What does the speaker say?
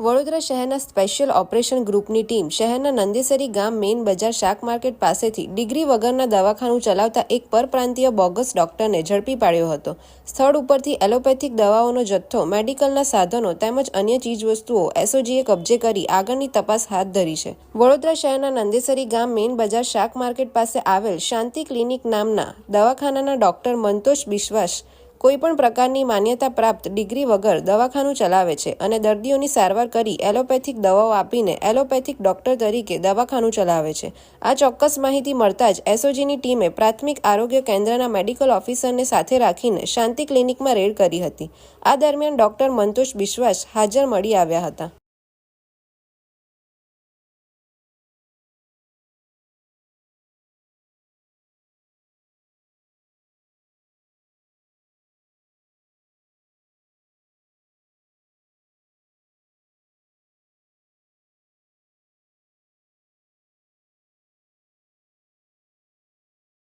વડોદરા શહેરના special operation ગ્રુપની team શહેરના નંદેસરી ગામ મેઇન બજાર શાક માર્કેટ પાસેથી ડિગ્રી વગરના દવાખાનું ચલાવતા એક પરપ્રાંતીય બોગસ ડોક્ટરને ઝડપી પાડ્યો હતો. સ્થળ ઉપરથી એલોપેથિક દવાઓનો જથ્થો, મેડિકલના સાધનો તેમજ અન્ય ચીજવસ્તુઓ એસઓજીએ કબજે કરી આગળની તપાસ હાથ ધરી છે. વડોદરા શહેરના નંદેસરી ગામ મેઇન બજાર શાક માર્કેટ પાસે આવેલ શાંતિ ક્લિનિક નામના દવાખાનાના ડોક્ટર મંતોષ બિશ્વાસ કોઈપણ પ્રકારની માન્યતા પ્રાપ્ત ડિગ્રી વગર દવાખાનું ચલાવે છે અને દર્દીઓની સારવાર કરી એલોપેથિક દવાઓ આપીને એલોપેથિક ડોક્ટર તરીકે દવાખાનું ચલાવે છે. આ ચોક્કસ માહિતી મળતા જ એસઓજીની ટીમે પ્રાથમિક આરોગ્ય કેન્દ્રના મેડિકલ ઓફિસરને સાથે રાખીને શાંતિ ક્લિનિકમાં રેડ કરી હતી. આ દરમિયાન ડોક્ટર મંતોષ બિશ્વાસ હાજર મળી આવ્યા હતા.